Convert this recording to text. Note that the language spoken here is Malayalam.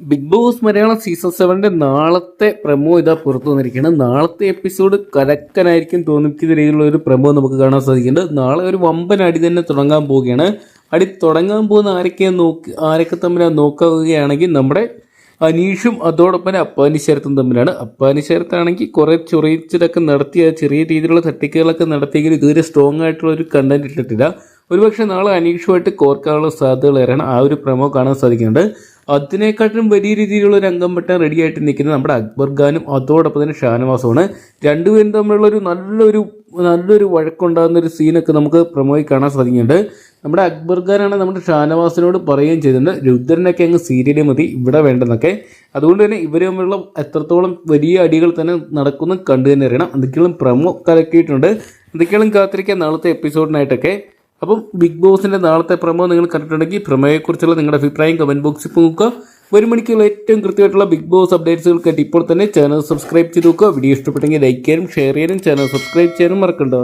ബിഗ് ബോസ് മലയാളം സീസൺ സെവന്റെ നാളത്തെ പ്രമോ ഇതാ പുറത്തു വന്നിരിക്കുകയാണ്. നാളത്തെ എപ്പിസോഡ് കരക്കനായിരിക്കും തോന്നിപ്പിക്കുന്ന രീതിയിലുള്ള ഒരു പ്രമോ നമുക്ക് കാണാൻ സാധിക്കുന്നുണ്ട്. നാളെ ഒരു വമ്പൻ അടി തന്നെ തുടങ്ങാൻ പോവുകയാണ്. അടി തുടങ്ങാൻ പോകുന്ന ആരൊക്കെ നോക്കി ആരൊക്കെ തമ്മിലാണ് നോക്കുകയാണെങ്കിൽ നമ്മുടെ അനീഷും അതോടൊപ്പം അപ്പാനി ശരത്തും തമ്മിലാണ്. അപ്പാനി ശരത്താണെങ്കിൽ കുറെ ചൊറിച്ചിലൊക്കെ നടത്തിയ ചെറിയ രീതിയിലുള്ള തട്ടിക്കുകളൊക്കെ നടത്തിയെങ്കിലും ഇതുവരെ സ്ട്രോങ് ആയിട്ടുള്ള ഒരു കണ്ടന്റ് ഇട്ടിട്ടില്ല. ഒരുപക്ഷെ നാളെ അനീഷുമായിട്ട് കോർക്കാനുള്ള സാധ്യതകൾ ഏറെയാണ് ആ ഒരു പ്രമോ കാണാൻ സാധിക്കുന്നുണ്ട്. അതിനെക്കാട്ടിലും വലിയ രീതിയിലുള്ള രംഗം വെട്ടാൻ റെഡി ആയിട്ട് നിൽക്കുന്നത് നമ്മുടെ അക്ബർ ഖാനും അതോടൊപ്പം തന്നെ ഷാനവാസുമാണ്. രണ്ടുപേരും തമ്മിലുള്ള ഒരു നല്ലൊരു നല്ലൊരു വഴക്കുണ്ടാകുന്ന ഒരു സീനൊക്കെ നമുക്ക് പ്രമോയി കാണാൻ സാധിക്കുന്നുണ്ട്. നമ്മുടെ അക്ബർ ഖാനാണ് നമ്മുടെ ഷാനവാസിനോട് പറയുകയും ചെയ്തിട്ടുണ്ട് രുദ്രനൊക്കെ അങ്ങ് സീരിയലേ മതി ഇവിടെ വേണ്ടെന്നൊക്കെ. അതുകൊണ്ട് തന്നെ ഇവർ തമ്മിലുള്ള എത്രത്തോളം വലിയ അടികൾ തന്നെ നടക്കുന്നു കണ്ടു തന്നെ അറിയണം. എന്തൊക്കെയാണ് പ്രമോ കലക്കിയിട്ടുണ്ട്. എന്തൊക്കെയാണ് കാത്തിരിക്കാൻ നാളത്തെ എപ്പിസോഡിനായിട്ടൊക്കെ അപ്പം ബിഗ് ബോസിന്റെ നാളത്തെ പ്രമോ നിങ്ങൾ കണ്ടിട്ടുണ്ടെങ്കിൽ പ്രമേയെക്കുറിച്ചുള്ള നിങ്ങളുടെ അഭിപ്രായം കമന്റ് ബോക്സിൽ നോക്കുക ഒരു മണിക്കുള്ള ഏറ്റവും കൃത്യമായിട്ടുള്ള ബിഗ് ബോസ് അപ്ഡേറ്റ്സുകൾക്കായിട്ട് ഇപ്പോൾ തന്നെ ചാനൽ സബ്സ്ക്രൈബ് ചെയ്ത് നോക്കുക. വീഡിയോ ഇഷ്ടപ്പെട്ടെങ്കിൽ ലൈക്ക് ചെയ്യാനും ഷെയർ ചെയ്യാനും ചാനൽ സബ്സ്ക്രൈബ് ചെയ്യാനും മറക്കണ്ട.